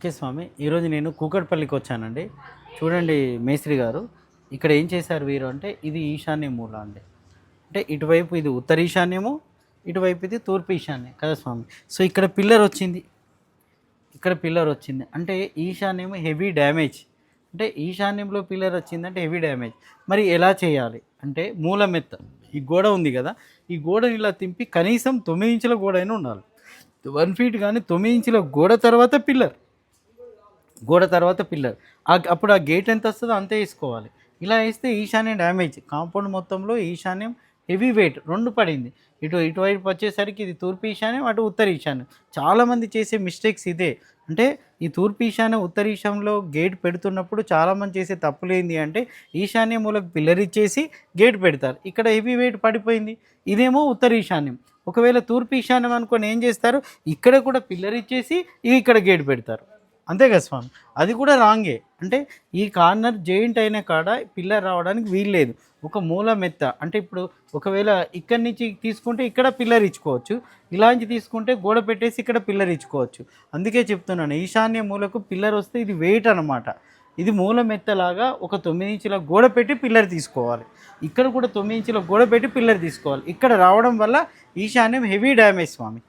Okay స్వామి ఈరోజు నేను కూకట్పల్లికి వచ్చానండి. చూడండి మేస్త్రి గారు ఇక్కడ ఏం చేశారు వీరు అంటే ఇది ఈశాన్య మూల అండి. అంటే ఇటువైపు ఇది ఉత్తర ఈశాన్యము ఇటువైపు ఇది తూర్పు ఈశాన్యం కదా స్వామి? సో ఇక్కడ పిల్లర్ వచ్చింది. ఇక్కడ పిల్లర్ వచ్చింది. అంటే ఈశాన్యము హెవీ డ్యామేజ్. అంటే ఈశాన్యంలో పిల్లర్ వచ్చిందంటే హెవీ డ్యామేజ్. మరి ఎలా చేయాలి? అంటే మూలమెత్త ఈ గోడ ఉంది కదా ఈ గోడని ఇలా తింపి కనీసం తొమ్మిది ఇంచుల గోడ అయినా ఉండాలి. వన్ ఫీట్ కానీ తొమ్మిది ఇంచుల గోడ తర్వాత పిల్లర్. గోడ తర్వాత పిల్లర్. ఆ- అప్పుడు ఆ గేట్ ఎంత వస్తుందో అంతే వేసుకోవాలి. ఇలా వేస్తే ఈశాన్యం డ్యామేజ్ కాంపౌండ్ మొత్తంలో ఈశాన్యం హెవీ వెయిట్ రెండు పడింది. ఇటు ఇటువైపు వచ్చేసరికి ఇది తూర్పు ఈశాన్యం అటు ఉత్తర ఈశాన్యం. చాలామంది చేసే మిస్టేక్స్ ఇదే. అంటే ఈ తూర్పు ఈశాన్యం ఉత్తర ఈశాన్యంలో గేట్ పెడుతున్నప్పుడు చాలామంది చేసే తప్పులు ఏంది అంటే ఈశాన్య మూలకు పిల్లర్ ఇచ్చేసి గేట్ పెడతారు. ఇక్కడ హెవీ వెయిట్ పడిపోయింది. ఇదేమో ఉత్తర ఈశాన్యం. ఒకవేళ తూర్పు ఈశాన్యం అనుకొని ఏం చేస్తారు? ఇక్కడ కూడా పిల్లర్ ఇచ్చేసి ఇక్కడ గేట్ పెడతారు. అంతే కదా స్వామి? అది కూడా రాంగే. అంటే ఈ కార్నర్ జాయింట్ అయిన కాడ పిల్లర్ రావడానికి వీల్లేదు ఒక మూల మెత్త. అంటే ఇప్పుడు ఒకవేళ ఇక్కడి నుంచి తీసుకుంటే ఇక్కడ పిల్లర్ ఇచ్చుకోవచ్చు ఇలాంటి తీసుకుంటే గోడ పెట్టేసి ఇక్కడ పిల్లర్ ఇచ్చుకోవచ్చు అందుకే చెప్తున్నాను ఈశాన్య మూలకు పిల్లర్ వస్తే ఇది వెయిట్ అనమాట ఇది మూల మెత్తలాగా ఒక తొమ్మిది ఇంచుల గోడ పెట్టి పిల్లర్ తీసుకోవాలి. ఇక్కడ కూడా తొమ్మిది ఇంచుల గోడ పెట్టి పిల్లర్ తీసుకోవాలి. ఇక్కడ రావడం వల్ల ఈశాన్యం హెవీ డ్యామేజ్ స్వామి.